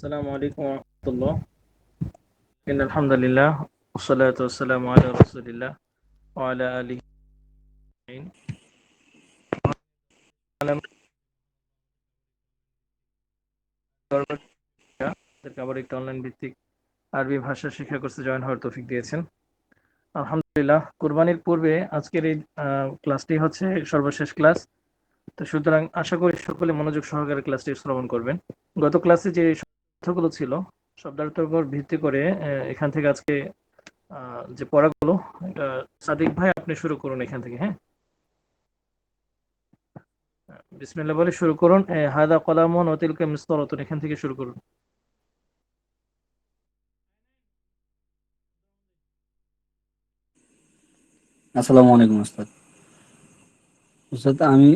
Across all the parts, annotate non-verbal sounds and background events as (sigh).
السلام عليكم ورحمة الله إن الحمد لله والصلاة والسلام على رسول الله وعلى آله أجمعين আবার একটা অনলাইন ভিত্তিক আরবি ভাষা শিক্ষা কোর্সে জয়েন হওয়ার তৌফিক দিয়েছেন আলহামদুলিল্লাহ কুরবানির পূর্বে আজকের এই ক্লাসটি হচ্ছে সর্বশেষ ক্লাস তো সুতরাং আশা করি সকলে মনোযোগ সহকারে ক্লাসটি শ্রবণ করবেন গত ক্লাসে যে তথ্যগুলো ছিল শব্দার্থের উপর ভিত্তি করে এখান থেকে আজকে যে পড়াগুলো এটা সাদিক ভাই আপনি শুরু করুন এখান থেকে হ্যাঁ? বিসমিল্লাহ বলে শুরু করুন হাদা কলামন অতিলকে মিস্তরতন এখান থেকে শুরু করুন। আসসালামু আলাইকুম ওস্তাদ। ওস্তাদ আমি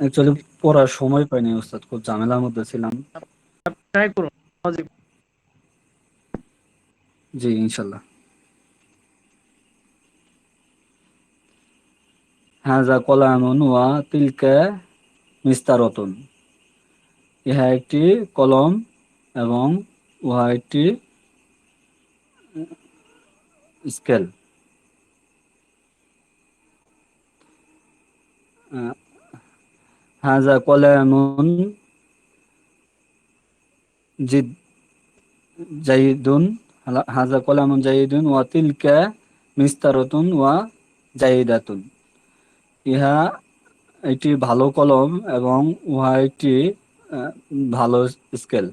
অ্যাকচুয়ালি পড়ার সময় পাইনি ওস্তাদ। খুব ঝামেলার মধ্যে ছিলাম। ট্রাই করুন। জি, ইনশাল্লাহ। হাজা কলামুন ওয়া তিলকা মিস্তারতুন। ইহা একটি কলম এবং উহা একটি স্কেল। হাজা কলামুন জাইদুন হাজা জাইদুন, ওয়া তিলকা মিস্তারতুন ওয়া জাইদাতুন। ইহা ভালো কলম এবং উহা একটি ভালো স্কেল।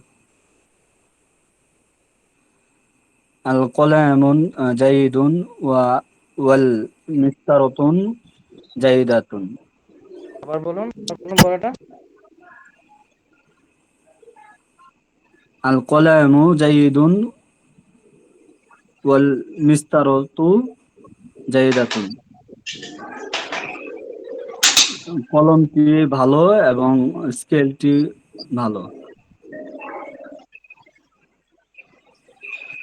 আল কলামুন জাইদুন ওয়া ওয়াল মিস্তারতুন, জাইদাতুন। আবার বলুন বলুন আল জাইদুন ওয়াল মিস্তারতু জাইদাতুন কলমটি ভালো এবং স্কেলটি ভালো?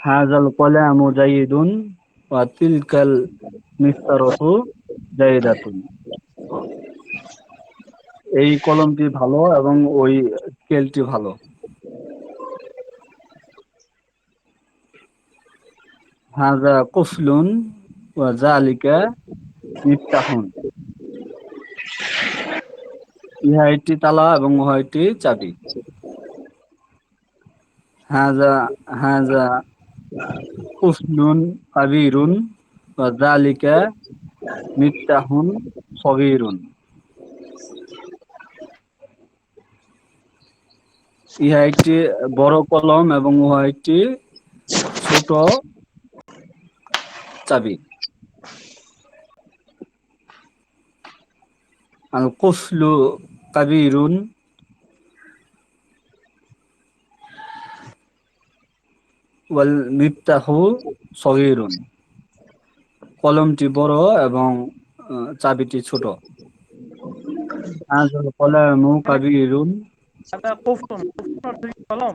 হাজাল কলামু জাইদুন ওয়া তিলকাল মিস্তারতু জাইদাতুন। এই কলমটি ভালো এবং ওই স্কেলটি ভালো। হাজা কুফলুন ওয়া জালিকা মিফতাহুন। ইহা একটি তালা এবং উহা একটি চাবি। হাজা হাজা কুফলুন কাবিরুন ওয়া জালিকা মিফতাহুন সগীরুন। ইহা একটি বড় কলম এবং উহা একটি ছোট চাবি। আল কুফলু কাবিরুন ওয়াল মিফতাহু সগীরুন কলমটি বড় এবং চাবিটি ছোট। আজল কলামু কাবিরুন সাদা কুফতুন কলম।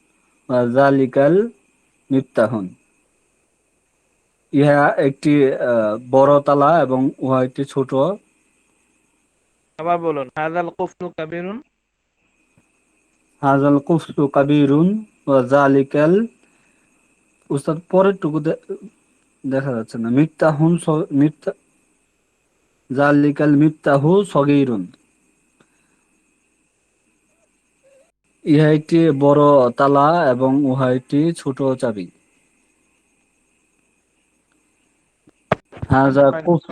জালিকাল মিফতাহন ইহা একটি বড় তালা এবং উহা একটি ছোট। আবার বলুন হাজাল কুফলু কাবিরুন? হাজাল কুফলু কাবিরুন ওয়া জালিকাল। উস্তাদ পরের টুকু দেখা যাচ্ছে না। মিফতাহুন মিফতা জালিকাল মিফতাহু সগীরুন। ইহা একটি বড় তালা এবং উহা একটি ছোট চাবি। হাজা কুফ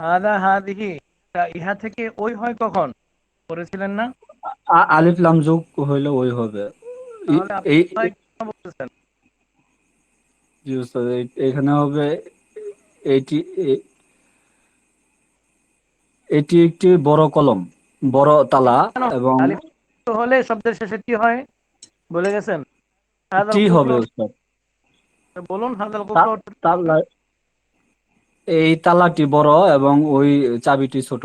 হাদা হাদিহি ইহা থেকে ওই হয় কখন? করেছিলেন না? আলিফ লাম হইলে ওই হবে। জি এখানে হবে এটি এটি একটি বড় কলম বড় তালা এবং হলে শব্দের শেষে কি হয়? বলে গেছেন? টি হবে বলুন হাদাল তালা এই তালাটি বড় এবং ওই চাবিটি ছোট।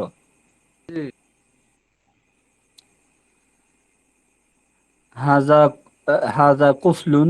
হাজা হাজা কুফলুন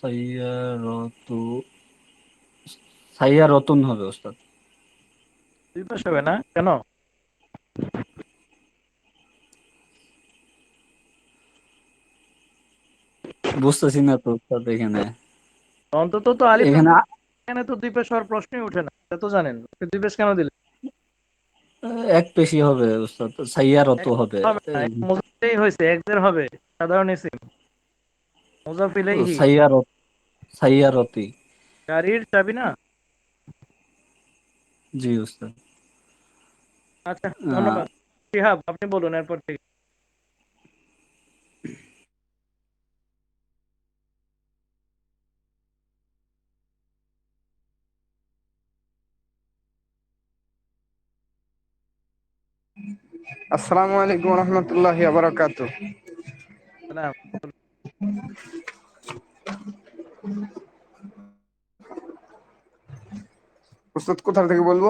সাইয়ারাতু সাইয়ারাতুন হবে ওস্তাদ। দুই পেশ হবে না? কেন? বুঝতেছি না তো ওস্তাদ এখানে। অন্তত তো আলিফ এখানে এখানে তো দুই পেশ হওয়ার প্রশ্নই ওঠে না এটা তো জানেন। দুই পেশ কেন দিলেন? এক পেশি হবে ওস্তাদ সাইয়ারাতু হবে। হয়েছে হবে সাধারণ ইসিম। সাইয়ারত সাইয়ারতি। গাড়ির চাবি না? জি ওস্তাদ আচ্ছা ধন্যবাদ। শিহাব আপনি বলুন এরপর থেকে। আসসালামু আলাইকুম রহমতুল্লাহ বারাকাতু সালাম। উস্তাদ কোথা থেকে বলবো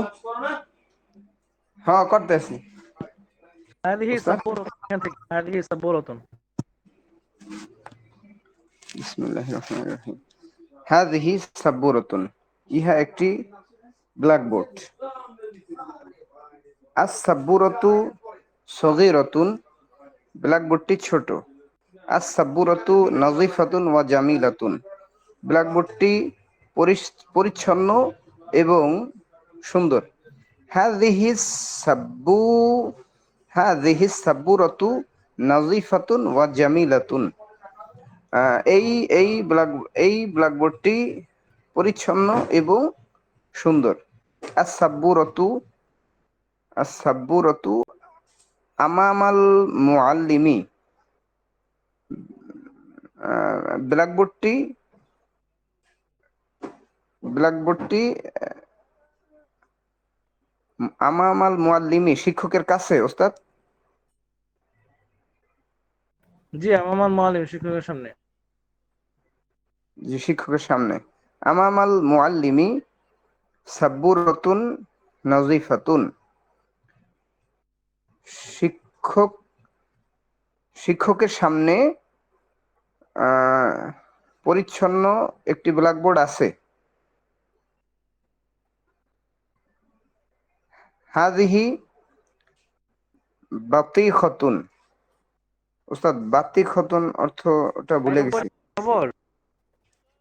হ্যাঁ করতেছি هذه أستاذ؟ سبورة هذه سبورة বিসমিল্লাহ রহমান রহিম হাযিহি সাব্বুরাতুন ইহা একটি ব্ল্যাকবোর্ড আস সাব্বুরাতু সগীরাতুন ব্ল্যাকবোর্ডটি ছোট আস সাব্বুরাতু নাযিফাতুন ওয়া জামিলাতুন। ব্ল্যাকবোর্ডটি পরিচ্ছন্ন এবং সুন্দর। হাযিহি সাব্বু, হাযিহি সাব্বুরাতু নাযিফাতুন ওয়া জামিলাতুন। এই এই ব্ল্যাক, এই ব্ল্যাকবোর্ডটি পরিচ্ছন্ন এবং সুন্দর। আসাব্বুরতু আসাব্বুরতু আমামাল মুআল্লিমি। ব্ল্যাকবোর্ডটি ব্ল্যাকবোর্ডটি আমামাল মুআল্লিমি শিক্ষকের কাছে ওস্তাদ। জি আমার মালিম শিক্ষকের সামনে। যে শিক্ষকের সামনে। আমামাল মুআল্লিমি সাব্বুরাতুন নাজিফাতুন। শিক্ষক শিক্ষকের সামনে পরিচ্ছন্ন একটি ব্ল্যাকবোর্ড আছে। হাদিহি বাতিখতুন। ওস্তাদ বাতিখতুন অর্থ ওটা ভুলে গেছি। খবর?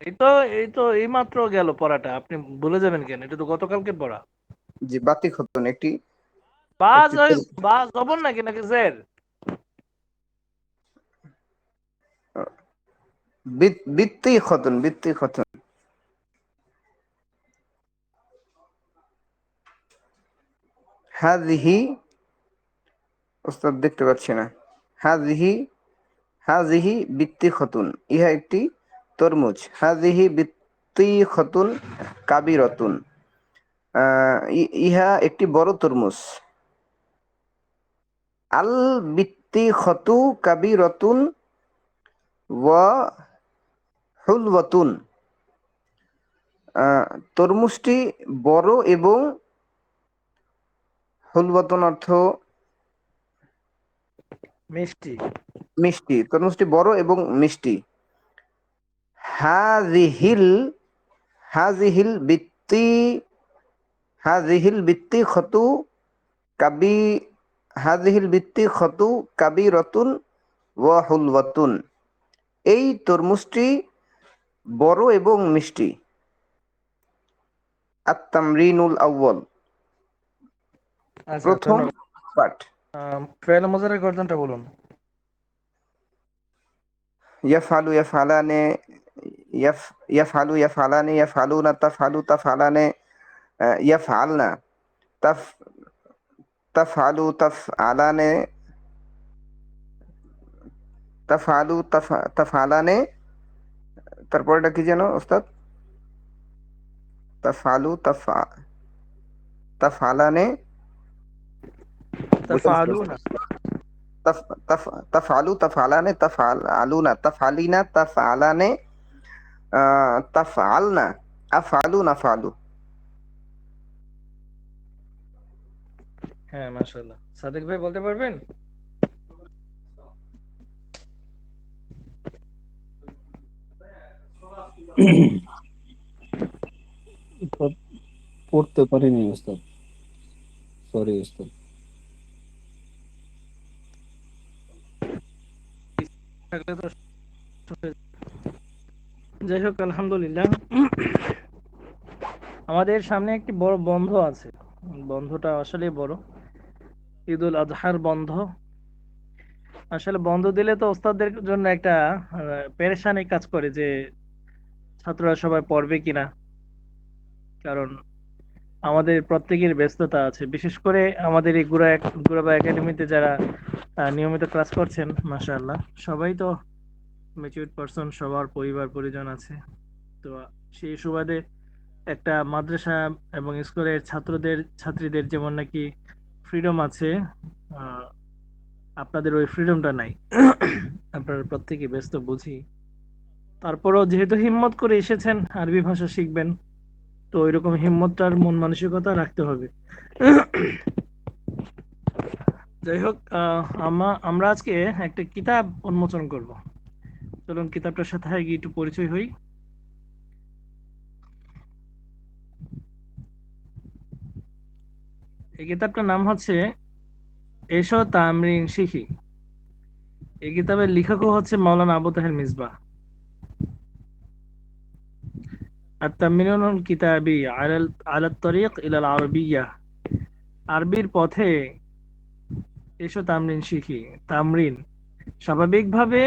এই তো এই তো এই মাত্র গেল পড়াটা। আপনি ভুলে যাবেন কেন? এটা তো গতকালকে পড়া। জি বাতিখতুন একটি বাজ একটি ওই বাজ জবর নাকি নাকি জের বৃত্তি খতন বৃত্তি খতন। হাজিহি ওস্তাদ দেখতে পাচ্ছি না। হাজিহি হাজিহি বৃত্তি খতুন, ইহা একটি তরমুজ। হাজিহি বৃত্তি খতুন, কাবিরতুন। ইহা একটি বড় তরমুজ। আল বৃত্তি খতু কাবিরতুন ওয়া হুলওয়াতুন। তরমুজটি বড় এবং হুলওয়াতুন অর্থ মিষ্টি। মিষ্টি। তরমুজটি বড় এবং মিষ্টি। হাজিহিল হাজিহিল বৃত্তি হাজিহিল বৃত্তি খতু কাবি হাজিহিল বৃত্তি খতু কাবি রতুন ওয়া হুলওয়াতুন। এই তরমুজটি বড় এবং মিষ্টি। আত তামরিনুল আউয়াল। আচ্ছা প্রথম পাঠ। ফেল মোজারের গর্জনটা বলুন। ইয়াফআলু ইয়াফআলানে ইয়াফ ইয়াফআলু ইয়াফআলানে ইয়াফআলুনা তাফআলু তাফআলানে আহ, ইয়াফআলনা তাফ তাফআলু তাফআলানে তাফআলু তাফ- তাফআলানে তারপরটা কি যেন ওস্তাদ? তাফআলুনা তফ তফ তফআলু তফআলানে তফআলুনা তফআলিনা তফআলানে আহ, তফআলনা আফআলু নাফআলু হ্যাঁ মাশাআল্লাহ। সাদিক ভাই বলতে পারবেন? পড়তে পারিনি, ওস্তাদ। সরি ওস্তাদ। যাই হোক, আলহামদুলিল্লাহ। আমাদের সামনে একটি বড় বন্ধ আছে। বন্ধটা আসলে বড়। ঈদুল আজহার বন্ধ। আসলে বন্ধ দিলে তো ওস্তাদদের জন্য একটা পেরেশানি কাজ করে যে ছাত্ররা সবাই পড়বে কিনা? কারণ আমাদের প্রত্যেকের ব্যস্ততা আছে। বিশেষ করে আমাদের এই গুড়া গুড়াবা একাডেমিতে যারা নিয়মিত ক্লাস করছেন, মাশাআল্লাহ, সবাই তো ম্যাচিউরড পারসন সবার পরিবার, পরিজন আছে। তো সেই সুবাদে একটা মাদ্রাসা এবং স্কুলের ছাত্রদের, ছাত্রীদের যেমন নাকি ফ্রিডম আছে আপনাদের ওই ফ্রিডমটা নাই। (coughs) আপনারা প্রত্যেকে ব্যস্ত বুঝি। তারপরও যেহেতু হিম্মত করে এসেছেন, আরবি ভাষা শিখবেন, তো ওইরকম হিম্মতটার মন মানসিকতা রাখতে হবে। যাই হোক আমরা আজকে একটা কিতাব উন্মোচন করব। চলুন কিতাবটার সাথে আগে একটু পরিচয় হই। এই কিতাবটার নাম হচ্ছে এসো তামরিন শিখি এই কিতাবের লেখকও হচ্ছে মাওলানা আবু তাহের মিসবাহ। আত্মামিনুল কিতাবি আলাত তরিক ইলাল আরবিয়া আরবির পথে এসো তামরিন শিখি। তামরিন। স্বাভাবিকভাবে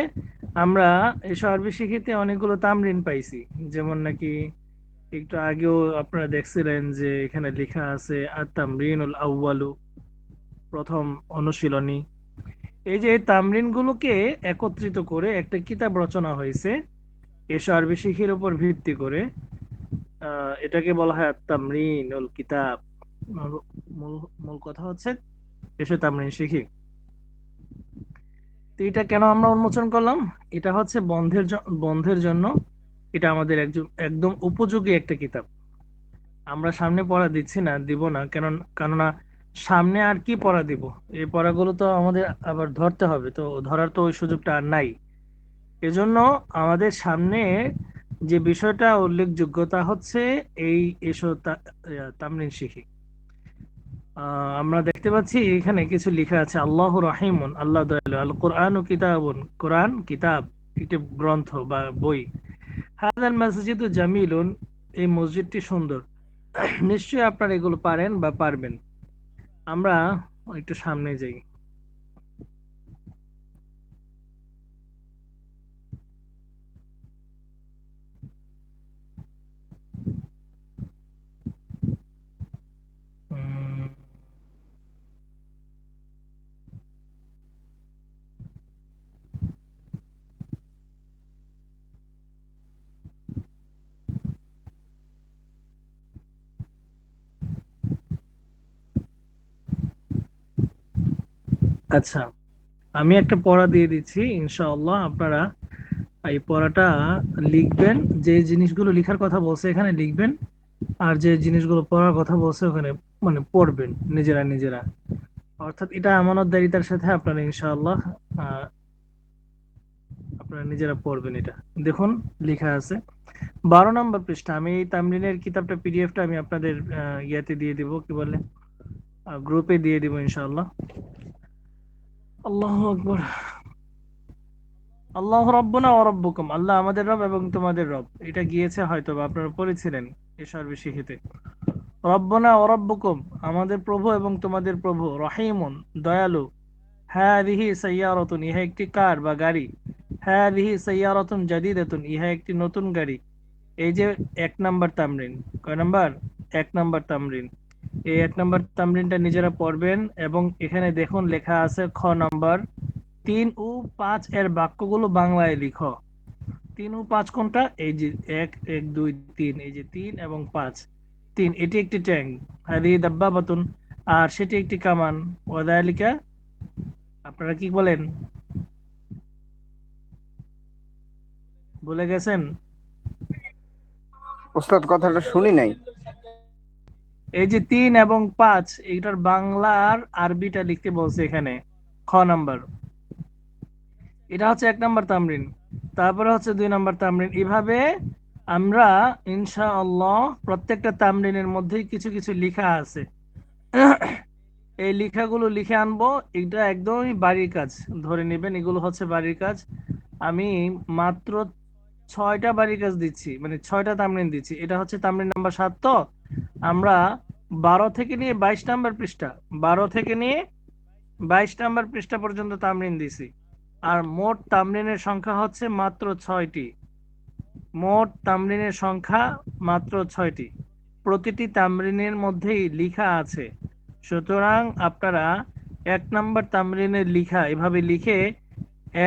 আমরা এসো আরবি শিখিতে অনেকগুলো তামরিন পাইছি। যেমন নাকি একটু আগেও আপনারা দেখছিলেন যে এখানে লেখা আছে আত্মামরিনুল আউ্বালু প্রথম অনুশীলনী। এই যে তামরিনগুলোকে একত্রিত করে একটা কিতাব রচনা হয়েছে, এসো আরবি শিখির উপর ভিত্তি করে। এটাকে বলা হয় তামরিনুল কিতাব। মূল- মূল মূল কথা হচ্ছে এসো তামরিন শিখি। তো এটা কেন আমরা উন্মোচন করলাম? এটা হচ্ছে বন্ধের বন্ধের জন্য এটা আমাদের একজন একদম উপযোগী একটা কিতাব। আমরা সামনে পড়া দিচ্ছি না, দিব না কেন কেননা সামনে আর কি পড়া দিব? এই পড়াগুলো তো আমাদের আবার ধরতে হবে, তো ধরার তো ওই সুযোগটা আর নাই। এজন্য আমাদের সামনে যে বিষয়টা উল্লেখযোগ্যতা হচ্ছে এই এসো তামরিন শিখি। আমরা দেখতে পাচ্ছি এখানে কিছু লেখা আছে, আল্লাহ রাহিমুন, আল্লাহ আল কোরআন ও কিতাবুন, কোরআন, কিতাব একটি গ্রন্থ বা বই। হাদাল মসজিদ জামিলুন, এই মসজিদটি সুন্দর। নিশ্চয়ই আপনারা এগুলো পারেন বা পারবেন। আমরা একটু সামনে যাই। আচ্ছা আমি একটা পড়া দিয়ে দিচ্ছি, ইনশাআল্লাহ আপনারা এই পড়াটা লিখবেন, যে জিনিসগুলো লিখার কথা বলছে এখানে লিখবেন, আর যে জিনিসগুলো পড়ার কথা বলছে ওখানে মানে পড়বেন, নিজেরা নিজেরা। অর্থাৎ এটা আমানতদারিতার সাথে আপনারা ইনশাআল্লাহ আপনারা নিজেরা পড়বেন এটা। দেখুন, লেখা আছে। বারো নম্বর পৃষ্ঠা, আমি এই তামরিনের কিতাবটা, পিডিএফটা আমি আপনাদের ইয়াতে দিয়ে দিব, কি বলে? গ্রুপে দিয়ে দিব ইনশাআল্লাহ। আল্লাহ আকবর। আল্লাহ রব্বনা ও রব্বুকুম। আল্লাহ আমাদের রব এবং তোমাদের রব। এটা গিয়েছে হয়তো বা আপনারা পড়েছিলেন এ সার্বে শিখিতে রব্বনা ও রব্বুকুম, আমাদের প্রভু এবং তোমাদের প্রভু রহিমুন, দয়ালু। হ্যাঁ রিহি সৈয়ারতুন ইহা একটি কার বা গাড়ি। হ্যাঁ রিহি সৈয়ারতুন জাদিদাতুন, ইহা একটি নতুন গাড়ি। এই যে এক নাম্বার তামরিন। কয় নাম্বার? এক নাম্বার তামরিন। এই এক নম্বর তামরিনটা নিজেরা পড়বেন এবং এখানে দেখুন লেখা আছে খ নম্বর, তিন ও পাঁচ এর বাক্যগুলো বাংলায় লিখো। তিন ও পাঁচ কোনটা? এই যে এক এক, দুই, তিন, এই যে তিন এবং পাঁচ। তিন, এটি একটি ট্যাঙ্ক হাদি দাব্বা বাতুন আর সেটি একটি কামান। ওয়াদালিকা, আপনারা কি বলেন? বলে গেছেন? ওস্তাদ, কথাটা শুনি নাই। এই যে তিন এবং পাঁচ এটার বাংলার আরবিটা লিখতে বলছে এখানে, খ নাম্বার। এটা হচ্ছে এক নাম্বার তামরিন। তারপরে হচ্ছে দুই নাম্বার তামরিন। এভাবে আমরা, ইনশাআল্লাহ, প্রত্যেকটা তামরিনের মধ্যেই কিছু কিছু লেখা আছে। এই লেখাগুলো লিখে আনব, এটা একদমই বাড়ির কাজ। ধরে নেবেন, এগুলো হচ্ছে বাড়ির কাজ। আমি মাত্র ছয়টা বাড়ির কাজ দিচ্ছি মানে ছয়টা তামরিন দিচ্ছি। এটা হচ্ছে তামরিন নাম্বার সাত, তো? আমরা বারো থেকে নিয়ে বাইশ নাম্বার পৃষ্ঠা, বারো থেকে নিয়ে বাইশ নাম্বার পৃষ্ঠা পর্যন্ত তামরিন দিছি। আর মোট তামরিনের সংখ্যা হচ্ছে মাত্র ছয়টি। মোট তামরিনের সংখ্যা মাত্র ছয়টি। প্রতিটি তামরিনের মধ্যেই লিখা আছে। সুতরাং আপনারা এক নাম্বার তামরিনের লিখা এভাবে লিখে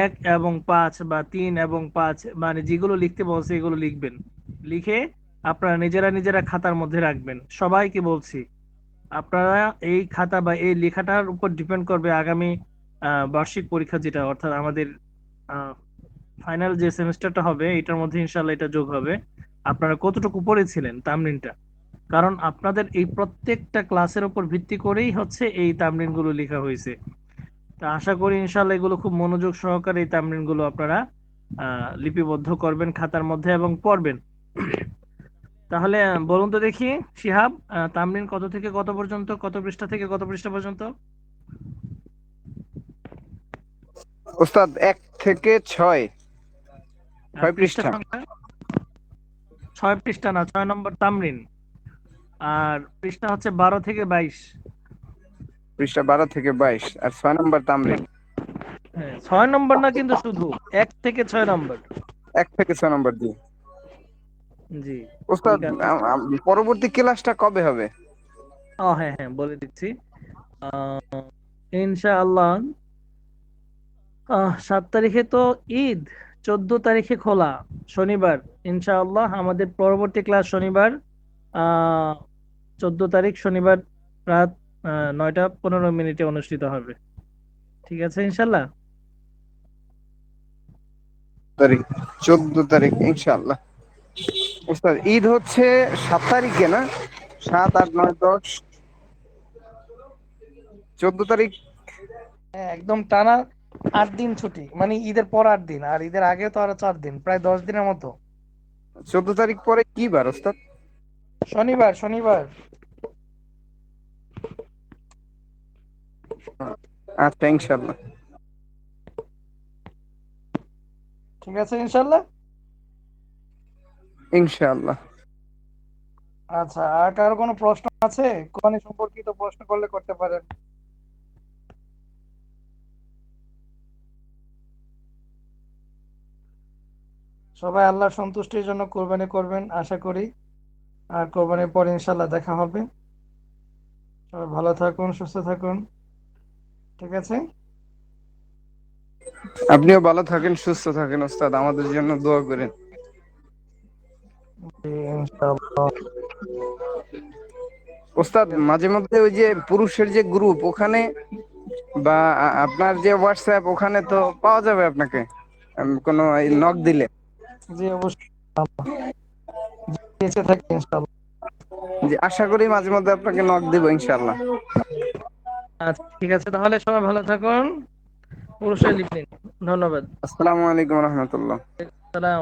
এক এবং পাঁচ বা তিন এবং পাঁচ মানে যেগুলো লিখতে বলছে এগুলো লিখবেন। লিখে আপনারা নিজেরা নিজেরা খাতার মধ্যে রাখবেন। সবাইকে বলছি, আপনারা এই খাতা বা এই লেখাটার উপর ডিপেন্ড করবে আগামী বার্ষিক পরীক্ষা যেটা, অর্থাৎ আমাদের ফাইনাল যে সেমিস্টারটা হবে, এটার মধ্যে ইনশাল্লাহ এটা যোগ হবে। আপনারা কতটুকু পড়েছিলেন তামরিনটা? কারণ আপনাদের এই প্রত্যেকটা ক্লাসের উপর ভিত্তি করেই হচ্ছে এই তামরিনগুলো লেখা হয়েছে। তা আশা করি ইনশাল্লাহ এগুলো খুব মনোযোগ সহকারে এই তামরিনগুলো আপনারা লিপিবদ্ধ করবেন খাতার মধ্যে এবং পড়বেন। তাহলে বলুন তো দেখি শিহাব তামরিন কত থেকে কত পর্যন্ত কত পৃষ্ঠা থেকে কত পৃষ্ঠা পর্যন্ত? ওস্তাদ এক থেকে ছয়। ছয় পৃষ্ঠা। ছয় পৃষ্ঠা না ছয় নম্বর তামরিন। আর পৃষ্ঠা হচ্ছে বারো থেকে বাইশ। পৃষ্ঠা বারো থেকে বাইশ আর ছয় নম্বর তামরিন। হ্যাঁ ছয় নম্বর না কিন্তু শুধু এক থেকে ছয় নম্বর। এক থেকে ছয় নম্বর দিয়ে। জি। ওস্তাদ পরবর্তী ক্লাসটা কবে হবে? ও হ্যাঁ হ্যাঁ বলে দিচ্ছি। ইনশাআল্লাহ সাত তারিখে তো ঈদ চোদ্দ তারিখে খোলা শনিবার। ইনশাআল্লাহ আমাদের পরবর্তী ক্লাস শনিবার চোদ্দ তারিখ শনিবার রাত নয়টা পনেরো মিনিটে অনুষ্ঠিত হবে। ঠিক আছে ইনশাল্লাহ তারিখ চোদ্দ তারিখ ইনশাআল্লাহ। ওস্তাদ ঈদ হচ্ছে সাত তারিখে না? সাত আট নয় দশ। চোদ্দ তারিখ? হ্যাঁ একদম টানা আট দিন ছুটি। মানে ঈদের পর আট দিন আর ঈদের আগে তো আরও চার দিন প্রায় দশ দিনের মতো। চোদ্দ তারিখ পরে কি বার ওস্তাদ? শনিবার শনিবার। আচ্ছা ইনশাল্লাহ ঠিক আছে ইনশাল্লাহ ইনশাআল্লাহ। আচ্ছা আর কারও কোনো প্রশ্ন আছে? কোরআনী সম্পর্কিত প্রশ্ন করলে করতে পারেন। সবাই আল্লাহর সন্তুষ্টির জন্য কোরবানি করবেন আশা করি। আর কোরবানির পর ইনশাল্লাহ দেখা হবে। সবাই ভালো থাকুন সুস্থ থাকুন। ঠিক আছে? আপনিও ভালো থাকেন সুস্থ থাকেন ওস্তাদ। আমাদের জন্য দোয়া করেন। ওস্তাদ মাঝে মধ্যে ওই যে পুরুষের যে গ্রুপ ওখানে বা আপনার যে হোয়াটসঅ্যাপ ওখানে তো পাওয়া যাবে আপনাকে? কোনো নক দিলে? জি অবশ্যই। জি, থাকি ইনশাআল্লাহ। যে আশা করি মাঝে মধ্যে আপনাকে নক দিব ইনশাআল্লাহ। আচ্ছা ঠিক আছে তাহলে সবাই ভালো থাকুন। পুরুষের লিপনিন ধন্যবাদ। আসসালামু আলাইকুম রহমতুল্লাহ। সালাম